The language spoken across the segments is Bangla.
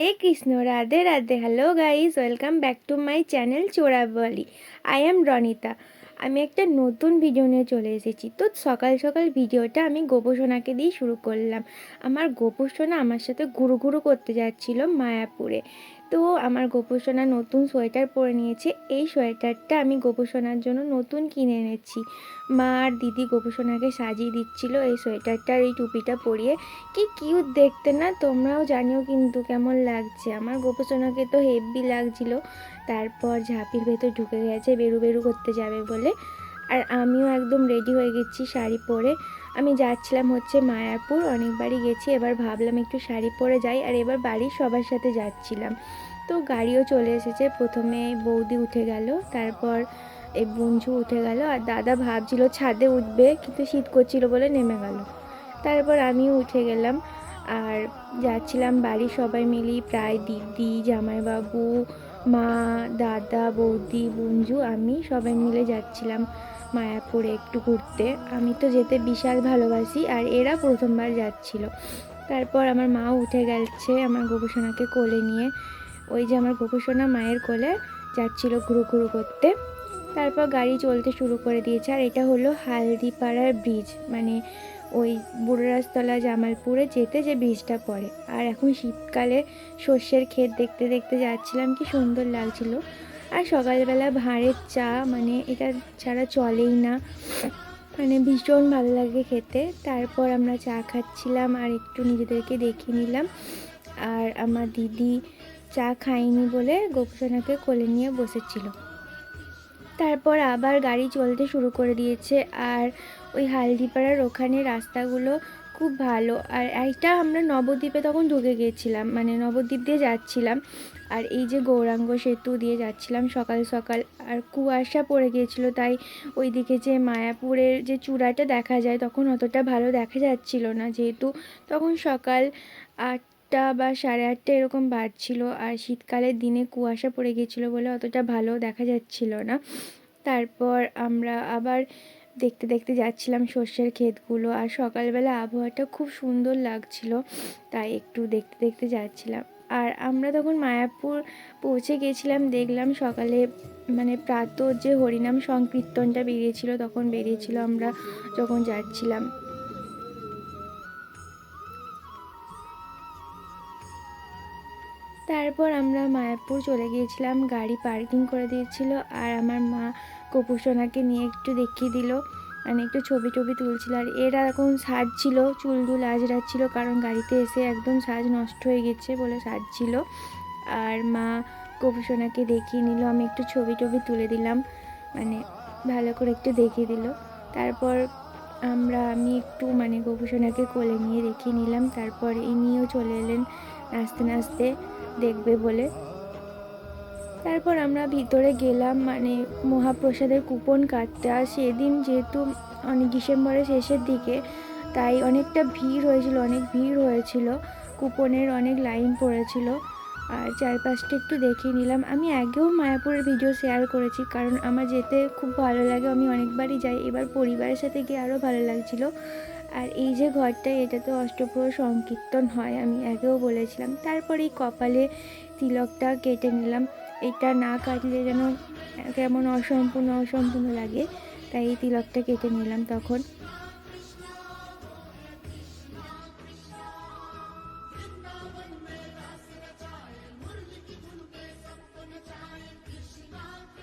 Hey Krishna Radhe Radhe hello guys welcome back to my channel Chorabali I am Ronita আমি একটা নতুন ভিডিও নিয়ে চলে এসেছি। তো সকাল সকাল ভিডিওটা আমি গোপসোনাকে দিয়ে শুরু করলাম। আমার গোপসোনা আমার সাথে ঘুরু ঘুরু করতে যাচ্ছিল মায়াপুরে। তো আমার গোপসোনা নতুন সোয়েটার পরে নিয়েছে। এই সোয়েটারটা আমি গোপসোনার জন্য নতুন কিনে এনেছি। মা আর দিদি গোপসোনাকে সাজিয়ে দিচ্ছিল এই সোয়েটারটা এই টুপিটা পরিয়ে। কি কিউট দেখতে না? তোমরাও জানিও কিন্তু কেমন লাগছে। আমার গোপসোনাকে তো হেভি লাগছিল। তারপর ঝাঁপির ভেতর ঢুকে গেছে, বেরু বেরু করতে যাবে বলে। আর আমিও একদম রেডি হয়ে গেছি শাড়ি পরে। আমি যাচ্ছিলাম হচ্ছে মায়াপুর অনেকবারই গেছি, এবার ভাবলাম একটু শাড়ি পরে যাই, আর এবার বাড়ির সবার সাথে যাচ্ছিলাম। তো গাড়িও চলে এসেছে, প্রথমে বৌদি উঠে গেল, তারপর এই বঞ্জু উঠে গেল, আর দাদা ভাবছিল ছাদে উঠবে, কিন্তু শীত করছিল বলে নেমে গেল। তারপর আমিও উঠে গেলাম, আর যাচ্ছিলাম বাড়ির সবাই মিলি প্রায় দিদি, জামাইবাবু, মা, দাদা, বৌদি, বঞ্জু, আমি সবাই মিলে যাচ্ছিলাম। মায়াপুরে একটু ঘুরতে। আমি তো যেতে বিশাল ভালোবাসি আর এরা প্রথমবার যাচ্ছিল। তারপর আমার মাও উঠে গেছে আমার গোপসোনাকে কোলে নিয়ে। ওই যে আমার গোপসোনা মায়ের কোলে যাচ্ছিল ঘুরু ঘুরু করতে। তারপর গাড়ি চলতে শুরু করে দিয়েছে। আর এটা হলো হালদিপাড়ার ব্রিজ মানে ওই বুড়োরাজতলা জামালপুরে যেতে যে ব্রিজটা পড়ে। আর এখন শীতকালে সর্ষের ক্ষেত দেখতে দেখতে যাচ্ছিলাম, কি সুন্দর লাগছিল। আর সকালবেলা ভাঁড়ের চা মানে এটা ছাড়া চলেই না। মানে ভীষণ ভালো লাগে খেতে। তারপর আমরা চা খাচ্ছিলাম আর একটু নিজেদেরকে দেখিয়ে নিলাম। আর আমার দিদি চা খায়নি বলে গোপসোনাকে কোলে নিয়ে বসেছিল। তারপর আবার গাড়ি চলতে শুরু করে দিয়েছে। আর ওই হালদিপাড়ার ওখানে রাস্তাগুলো খুব ভালো। আর একটা আমরা নবদ্বীপে তখন ঢুকে গিয়েছিলাম মানে নবদ্বীপ দিয়ে যাচ্ছিলাম। আর এই যে গৌরাঙ্গ সেতু দিয়ে যাচ্ছিলাম সকাল সকাল, আর কুয়াশা পড়ে গিয়েছিল, তাই ওই দিকে যে মায়াপুরের যে চূড়াটা দেখা যায় তখন অতটা ভালো দেখা যাচ্ছিল না। যেহেতু তখন সকাল আটটা বা সাড়ে আটটা এরকম বাজছিল, আর শীতকালের দিনে কুয়াশা পড়ে গিয়েছিল বলে অতটা ভালো দেখা যাচ্ছিল না। তারপর আমরা আবার দেখতে দেখতে যাচ্ছিলাম সর্ষের ক্ষেতগুলো, আর সকালবেলা আবহাওয়াটা খুব সুন্দর লাগছিল, তাই একটু দেখতে দেখতে যাচ্ছিলাম। আর আমরা তখন মায়াপুর পৌঁছে গেছিলাম, দেখলাম সকালে মানে প্রাত যে হরিনাম সংকীর্তনটা বেরিয়েছিল, তখন বেরিয়েছিল আমরা যখন যাচ্ছিলাম। তারপর আমরা মায়াপুর চলে গিয়েছিলাম, গাড়ি পার্কিং করে দিয়েছিল আর আমার মা গোপুসোনাকে নিয়ে একটু দেখিয়ে দিল। মানে একটু ছবি টবি তুলছিল। আর এরা এখন সাজছিল টুল আজরাচ্ছিল কারণ গাড়িতে এসে একদম সাজ নষ্ট হয়ে গেছে বলে সাজছিল আর মা গোপুসোনাকে দেখিয়ে নিল, আমি একটু ছবি টবি তুলে দিলাম মানে ভালো করে একটু দেখিয়ে দিল। তারপর আমরা, আমি একটু মানে গোপুসোনাকে কোলে নিয়ে দেখিয়ে নিলাম। তারপর ইনিও চলে এলেন, নাচতে নাচতে দেখবে বলে। তারপর আমরা ভিতরে গেলাম মানে মহাপ্রসাদের কুপন কাটতে। আর সেদিন যেহেতু অনেক ডিসেম্বরের শেষের দিকে, তাই অনেকটা ভিড় হয়েছিল, অনেক ভিড় হয়েছিল। কুপনের অনেক লাইন পড়েছিল। আর চারপাশটা একটু দেখিয়ে নিলাম। আমি আগেও মায়াপুরের ভিডিও শেয়ার করেছি, কারণ আমার যেতে খুব ভালো লাগে। আমি অনেকবারই যাই। এবার পরিবারের সাথে গিয়ে আরও ভালো লাগছিল। আর এই যে ঘরটা এটা তো অষ্টপ্রহর সংকীর্তন হয়, আমি আগেও বলেছিলাম। তারপর এই কপালে তিলকটা কেটে নিলাম। এটা না কাটলে যেন কেমন অসম্পূর্ণ অসম্পূর্ণ লাগে। তাই এই তিলকটা কেটে নিলাম তখন।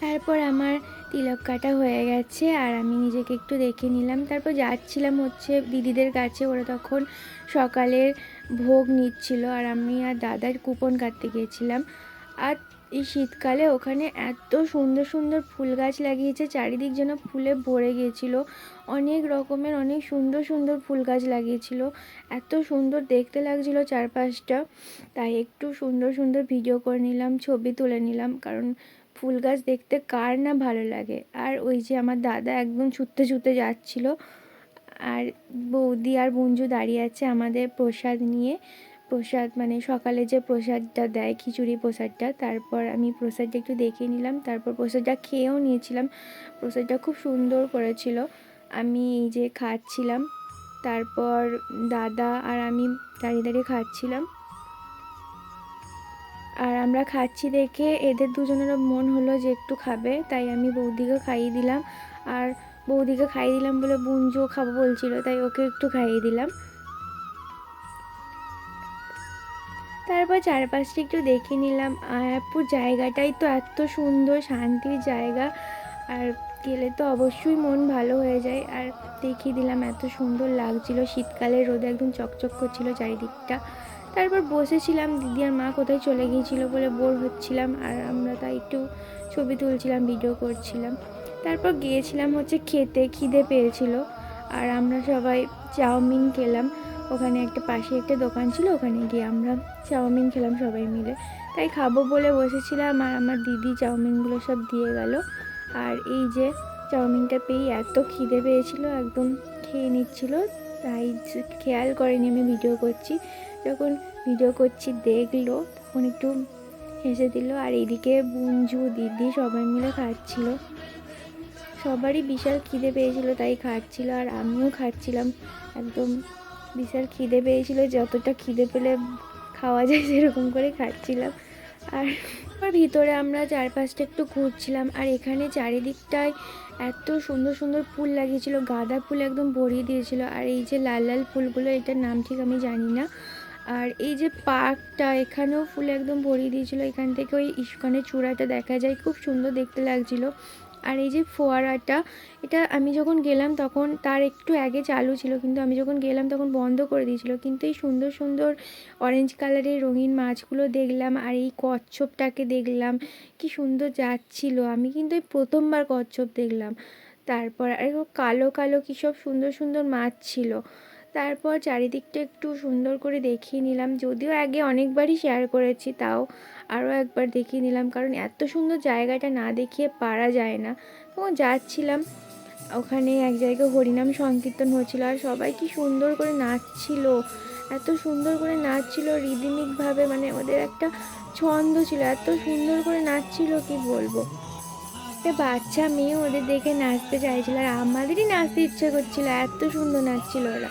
তারপর আমার তিলক কাটা হয়ে গেছে আর আমি নিজেকে একটু দেখে নিলাম। তারপর যাচ্ছিলাম হচ্ছে দিদিদের কাছে। ওরা তখন সকালের ভোগ নিচ্ছিল আর আমি আর দাদার কুপন কাটতে গিয়েছিলাম। আর এই শীতকালে ওখানে এত সুন্দর সুন্দর ফুল গাছ লাগিয়েছে, চারিদিক যেন ফুলে ভরে গিয়েছিল। অনেক রকমের, অনেক সুন্দর সুন্দর ফুল গাছ লাগিয়েছিল। এত সুন্দর দেখতে লাগছিল চারপাশটা। তাই একটু সুন্দর সুন্দর ভিডিও করে নিলাম, ছবি তুলে নিলাম, কারণ ফুল গাছ দেখতে কার না ভালো লাগে। আর ওই যে আমার দাদা একদম ছুটতে ছুটতে যাচ্ছিল, আর বৌদি আর বঞ্জু দাঁড়িয়ে আছে আমাদের প্রসাদ নিয়ে। প্রসাদ মানে সকালে যে প্রসাদটা দেয়, খিচুড়ি প্রসাদটা, তারপর আমি প্রসাদটা একটু দেখে নিলাম, তারপর প্রসাদটা খেয়েও নিয়েছিলাম। প্রসাদটা খুব সুন্দর করেছিল। আমি এই যে খাচ্ছিলাম, তারপর দাদা আর আমি দাঁড়িয়ে দাঁড়িয়ে খাচ্ছিলাম। আর আমরা খাচ্ছি দেখে এদের দুজনেরও মন হলো যে একটু খাবে, তাই আমি বৌদিকে খাইয়ে দিলাম। আর বৌদিকে খাইয়ে দিলাম বলে বুঞ্জুও খাব বলছিল, তাই ওকে একটু খাইয়ে দিলাম। তারপর চারপাশটা একটু দেখে নিলাম। আর জায়গাটাই তো এত সুন্দর, শান্তির জায়গা। আর গেলে তো অবশ্যই মন ভালো হয়ে যায়। আর দেখিয়ে দিলাম, এত সুন্দর লাগছিল। শীতকালের রোদে একদম চকচক করছিল চারিদিকটা। তারপর বসেছিলাম, দিদি আর মা কোথায় চলে গিয়েছিল বলে বোর হচ্ছিলাম। আর আমরা তাই একটু ছবি তুলছিলাম, ভিডিও করছিলাম। তারপর গিয়েছিলাম হচ্ছে খেতে, খিদে পেয়েছিল। আর আমরা সবাই চাউমিন খেলাম। ওখানে একটা পাশে একটা দোকান ছিল, ওখানে গিয়ে আমরা চাউমিন খেলাম সবাই মিলে। তাই খাব বলে বসেছিলাম আর আমার দিদি চাউমিনগুলো সব দিয়ে গেল। আর এই যে চাউমিনটা পেয়ে এত খিদে পেয়েছিল, একদম খেয়ে নিচ্ছিল। তাই খেয়াল করেনি আমি ভিডিও করছি। যখন ভিডিও করছি, দেখল, তখন একটু হেসে দিল। আর এদিকে বুঞ্জু দিদি সবাই মিলে খাচ্ছিল। সবারই বিশাল খিদে পেয়েছিল, তাই খাচ্ছিল। আর আমিও খাচ্ছিলাম, একদম বিশাল খিদে পেয়েছিল, যতটা খিদে পেলে খাওয়া যায় সেরকম করে খাচ্ছিলাম। আর ভিতরে আমরা চারপাশটা একটু ঘুরছিলাম, আর এখানে চারিদিকটায় এত সুন্দর সুন্দর ফুল লাগিয়েছিল, গাঁদা ফুল একদম ভরিয়ে দিয়েছিল, আর এই যে লাল লাল ফুলগুলো, এটার নাম ঠিক আমি জানি না। আর এই যে পার্কটা, এখানেও ফুল একদম ভরিয়ে দিয়েছিল, এখান থেকে ওই ইস্কনের চূড়াটা দেখা যায়, খুব সুন্দর দেখতে লাগছিল। আর এই যে ফোয়ারাটা, এটা আমি যখন গেলাম তখন তার একটু আগে চালু ছিল, কিন্তু আমি যখন গেলাম তখন বন্ধ করে দিয়েছিল। কিন্তু এই সুন্দর সুন্দর অরেঞ্জ কালারের রঙিন মাছগুলো দেখলাম আর এই কচ্ছপটাকে দেখলাম, কি সুন্দর যাচ্ছিল। আমি কিন্তু এই প্রথমবার কচ্ছপ দেখলাম। তারপর আর কালো কালো কী সব সুন্দর সুন্দর মাছ ছিল। তারপর চারিদিকটা একটু সুন্দর করে দেখিয়ে নিলাম। যদিও আগে অনেকবারই শেয়ার করেছি, তাও আরও একবার দেখিয়ে নিলাম। কারণ এত সুন্দর জায়গাটা না দেখিয়ে পারা যায় না। তখন যাচ্ছিলাম, ওখানে এক জায়গায় হরিনাম সংকীর্তন হচ্ছিল। আর সবাই কি সুন্দর করে নাচছিল, এত সুন্দর করে নাচছিল রিদিমিকভাবে মানে ওদের একটা ছন্দ ছিল। এত সুন্দর করে নাচছিল, কি বলব? একটা বাচ্চা মেয়ে ওদের দেখে নাচতে চাইছিল। আর আমাদেরই নাচতে ইচ্ছে করছিল, এত সুন্দর নাচছিল ওরা।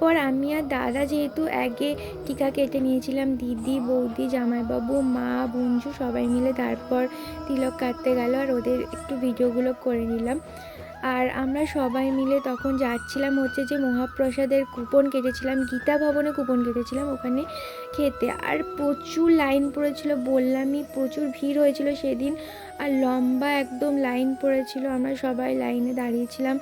তারপর আমি আর দাদা যেহেতু আগে টিকা কেটে নিয়েছিলাম, দিদি, বৌদি, জামাইবাবু, মা বঞ্জু সবাই মিলে তারপর তিলক কাটতে গেল আর ওদের একটু ভিডিওগুলো করে নিলাম। আর আমরা সবাই মিলে তখন যাচ্ছিলাম হচ্ছে যে মহাপ্রসাদের কুপন কেটেছিলাম, গীতা ভবনে কুপন কেটেছিলাম ওখানে খেতে। আর প্রচুর লাইন পড়েছিল, বললামই প্রচুর ভিড় হয়েছিল সেদিন। আর লম্বা একদম লাইন পড়েছিল, আমরা সবাই লাইনে দাঁড়িয়েছিলাম।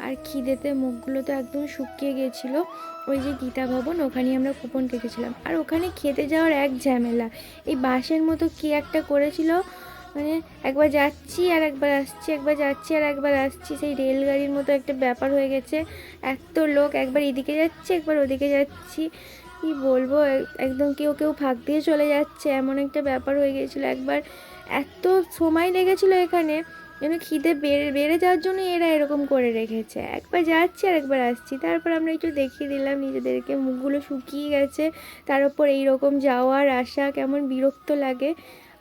আর খিদেতে মুখগুলো তো একদম শুকিয়ে গেছিল ওই যে গীতা ভবন ওখানে আমরা কুপন কেটেছিলাম। আর ওখানে খেতে যাওয়ার এক ঝামেলা। এই বাসের মতো কি একটা করেছিল? মানে একবার যাচ্ছি আর একবার আসছি, একবার যাচ্ছি আর একবার আসছি, সেই রেলগাড়ির মতো একটা ব্যাপার হয়ে গেছে। এত লোক, একবার এদিকে যাচ্ছে, একবার ওদিকে যাচ্ছি। কি বলব একদম কেউ কেউ ফাঁক দিয়ে চলে যাচ্ছে। এমন একটা ব্যাপার হয়ে গিয়েছিল একবার। এত সময় লেগেছিলো এখানে। যেন খিদে বেড়ে বেড়ে যাওয়ার জন্য এরা এরকম করে রেখেছে। একবার যাচ্ছি আর একবার আসছি। তারপর আমরা একটু দেখিয়ে দিলাম, নিজেদেরকে মুখগুলো শুকিয়ে গেছে। তার উপর এইরকম যাওয়ার আসা কেমন বিরক্ত লাগে।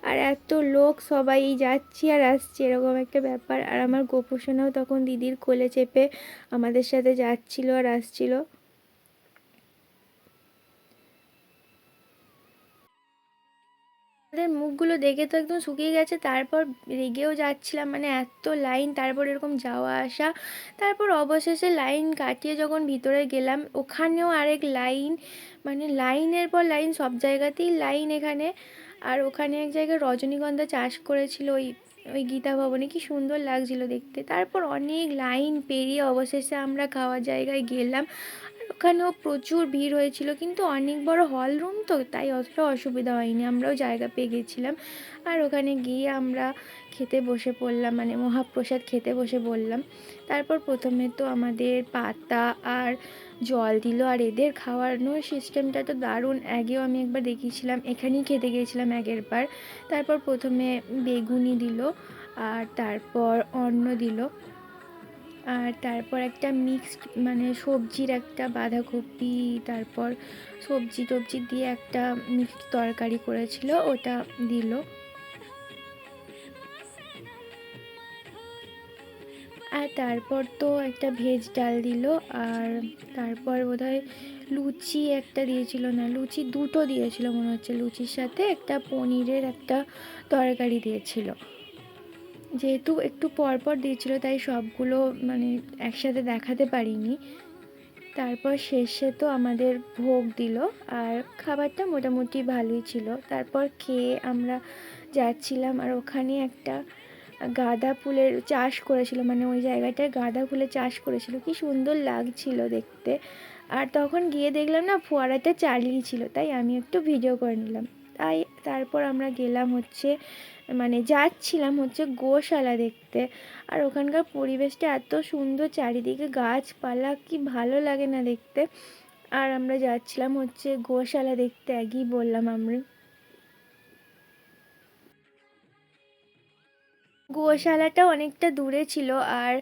আর এত লোক, সবাই যাচ্ছি আর আসছি, এরকম একটা ব্যাপার। আর আমার গোপোষণাও তখন দিদির কোলে চেপে আমাদের সাথে যাচ্ছিল আর আসছিল। তাদের মুখগুলো দেখে তো একদম শুকিয়ে গেছে। তারপর রেগেও যাচ্ছিলাম মানে এত লাইন, তারপর এরকম যাওয়া আসা। তারপর অবশেষে লাইন কাটিয়ে যখন ভিতরে গেলাম, ওখানেও আরেক লাইন মানে লাইনের পর লাইন, সব জায়গাতেই লাইন এখানে। আর ওখানে এক জায়গায় রজনীগন্ধা চাষ করেছিল ওই ওই গীতা ভবনে। কি সুন্দর লাগছিল দেখতে। তারপর অনেক লাইন পেরিয়ে অবশেষে আমরা খাওয়ার জায়গায় গেলাম। ওখানেও প্রচুর ভিড় হয়েছিল, কিন্তু অনেক বড় হল রুম তো, তাই অতটা অসুবিধা হয়নি। আমরাও জায়গা পেয়ে গেছিলাম। আর ওখানে গিয়ে আমরা খেতে বসে পড়লাম মানে মহাপ্রসাদ খেতে বসে বললাম তারপর প্রথমে তো আমাদের পাতা আর জল দিল, আর এদের খাওয়ানোর সিস্টেমটা তো দারুণ। আগেও আমি একবার দেখিয়েছিলাম, এখানেই খেতে গিয়েছিলাম আগের বার। তারপর প্রথমে বেগুনি দিল, আর তারপর অন্ন দিল। আর তারপর একটা মিক্সড মানে সবজির একটা বাঁধাকপি, তারপর সবজি টবজি দিয়ে একটা মিক্সড তরকারি করেছিল, ওটা দিল। আর তারপর তো একটা ভেজ ডাল দিল, আর তারপর বোধহয় লুচি একটা দিয়েছিল না, লুচি দুটো দিয়েছিল মনে হচ্ছে, লুচির সাথে একটা পনিরের একটা তরকারি দিয়েছিল। যেহেতু একটু পরপর দিয়েছিল, তাই সবগুলো মানে একসাথে দেখাতে পারিনি। তারপর শেষে তো আমাদের ভোগ দিল, আর খাবারটা মোটামুটি ভালোই ছিল। তারপর খেয়ে আমরা যাচ্ছিলাম, আর ওখানে একটা গাঁদা ফুলের চাষ করেছিল মানে ওই জায়গাটায় গাঁদা ফুলের চাষ করেছিল। কি সুন্দর লাগছিল দেখতে। আর তখন গিয়ে দেখলাম না, ফোয়ারাটা চালিয়ে ছিল, তাই আমি একটু ভিডিও করে নিলাম। তাই তারপর আমরা গেলাম হচ্ছে মানে যাচ্ছিলাম হচ্ছে গোশালা দেখতে। আর ওখানকার পরিবেশটা এত সুন্দর, চারিদিকে গাছপালা, কি ভালো লাগে না দেখতে। আর আমরা যাচ্ছিলাম হচ্ছে গোশালা দেখতে, আগেই বললাম আমরা। গোশালাটা অনেকটা দূরে ছিল আর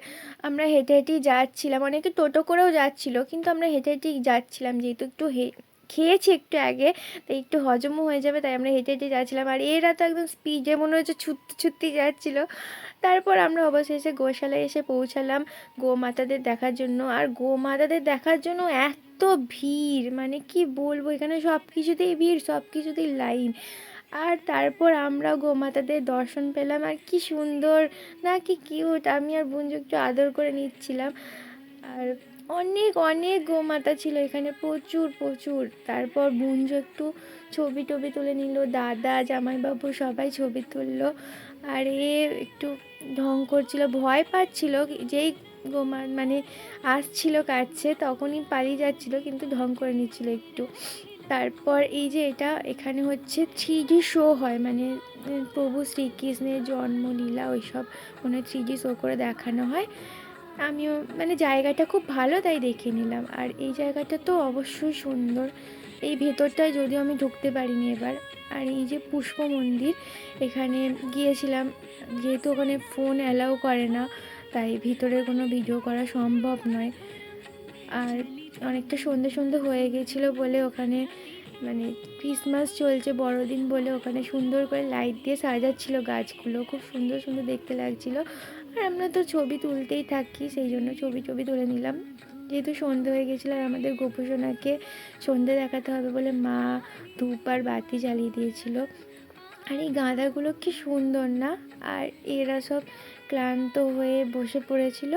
আমরা হেঁটে হেঁটেই যাচ্ছিলাম। অনেকে টোটো করেও যাচ্ছিল, কিন্তু আমরা হেঁটে হেঁটেই যাচ্ছিলাম, যেহেতু একটু হে খেয়েছি একটু আগে, তাই একটু হজমও হয়ে যাবে, তাই আমরা হেঁটে হেঁটে যাচ্ছিলাম। আর এরা তো একদম স্পিডে মনে হচ্ছে ছুটতে ছুটতে যাচ্ছিল। তারপর আমরা অবশেষে গোশালায় এসে পৌঁছালাম গোমাতাদের দেখার জন্য। আর গোমাতাদের দেখার জন্য এত ভিড় মানে কি বলব, এখানে সব কিছুতেই ভিড় সব কিছুতেই লাইন আর তারপর আমরা গোমাতাদের দর্শন পেলাম। আর কি সুন্দর, না কি কিউট আমি আর বুঞ্জু একটু আদর করে নিচ্ছিলাম। আর অনেক অনেক গোমাতা ছিল এখানে, প্রচুর প্রচুর। তারপর বুঞ্জু একটু ছবি টবি তুলে নিল, দাদা, জামাইবাবু সবাই ছবি তুললো। আর এ একটু ঢং করছিল, ভয় পাচ্ছিল যেই গোমা মানে আসছিল কাছে, তখনই পালিয়ে যাচ্ছিল, কিন্তু ঢং করে নিচ্ছিল একটু। তারপর এই যে এটা, এখানে হচ্ছে থ্রি ডি শো হয় মানে প্রভু শ্রীকৃষ্ণের জন্মলীলা, ওইসব মানে থ্রি ডি শো করে দেখানো হয়। আমিও মানে জায়গাটা খুব ভালো তাই দেখে নিলাম। আর এই জায়গাটা তো অবশ্যই সুন্দর। এই ভেতরটায় যদিও আমি ঢুকতে পারিনি এবার। আর এই যে পুষ্প মন্দির, এখানে গিয়েছিলাম। যেহেতু ওখানে ফোন অ্যালাউ করে না, তাই ভিতরে কোনো ভিডিও করা সম্ভব নয়। আর অনেকটা সন্ধে সন্ধে হয়ে গেছিল বলে ওখানে মানে ক্রিসমাস চলছে, বড়দিন বলে ওখানে সুন্দর করে লাইট দিয়ে সাজাচ্ছিল গাছগুলো। খুব সুন্দর সুন্দর দেখতে লাগছিল। আর আমরা তো ছবি তুলতেই থাকি, সেই জন্য ছবি টবি তুলে নিলাম। যেহেতু সন্ধে হয়ে গেছিল আর আমাদের গোপুসোনাকে সন্ধে দেখাতে হবে বলে মা ধূপ আর বাতি জ্বালিয়ে দিয়েছিল। আর এই গাঁদাগুলো কি সুন্দর না? আর এরা সব ক্লান্ত হয়ে বসে পড়েছিল।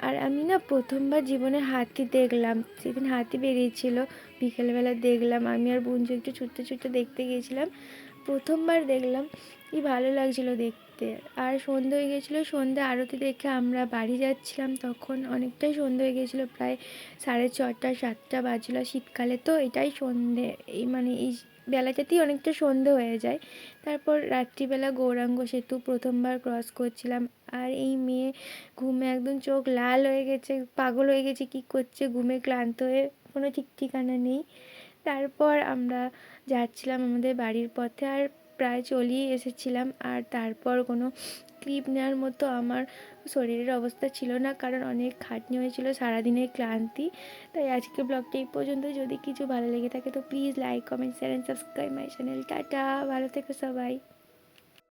আর আমি না প্রথমবার জীবনে হাতি দেখলাম, সেদিন হাতি বেরিয়েছিল, বিকেলবেলা দেখলাম। আমি আর বঞ্জু একটু ছুটতে ছুটতে দেখতে গিয়েছিলাম, প্রথমবার দেখলাম। কি ভালো লাগছিল দেখতে আর সন্ধে হয়ে গেছিল, সন্ধে আরতি দেখে আমরা বাড়ি যাচ্ছিলাম। তখন অনেকটাই সন্ধে হয়ে গেছিল, প্রায় সাড়ে ছটা, সাতটা বাজলো শীতকালে। তো এটাই সন্ধে, এই মানে এই বেলাটাতেই অনেকটা সন্ধে হয়ে যায়। তারপর রাত্রিবেলা গৌরাঙ্গ সেতু প্রথমবার ক্রস করছিলাম। আর এই মেয়ে ঘুমে একদম চোখ লাল হয়ে গেছে, পাগল হয়ে গেছে, কি করছে? ঘুমে ক্লান্ত হয়ে কোনো ঠিক ঠিকানা নেই। তারপর আমরা যাচ্ছিলাম আমাদের বাড়ির পথে। আর প্রায় চলেই এসেছিলাম আর তারপর কোনো ক্লিপ নেওয়ার মতো আমার শরীরের অবস্থা ছিল না, কারণ অনেক খাটনি হয়েছিল, সারাদিনের ক্লান্তি। তাই আজকে ব্লগটা এই পর্যন্ত। যদি কিছু ভালো লেগে থাকে তো please like, comment, share, and subscribe my channel. Tata, ভালো থেকো সবাই।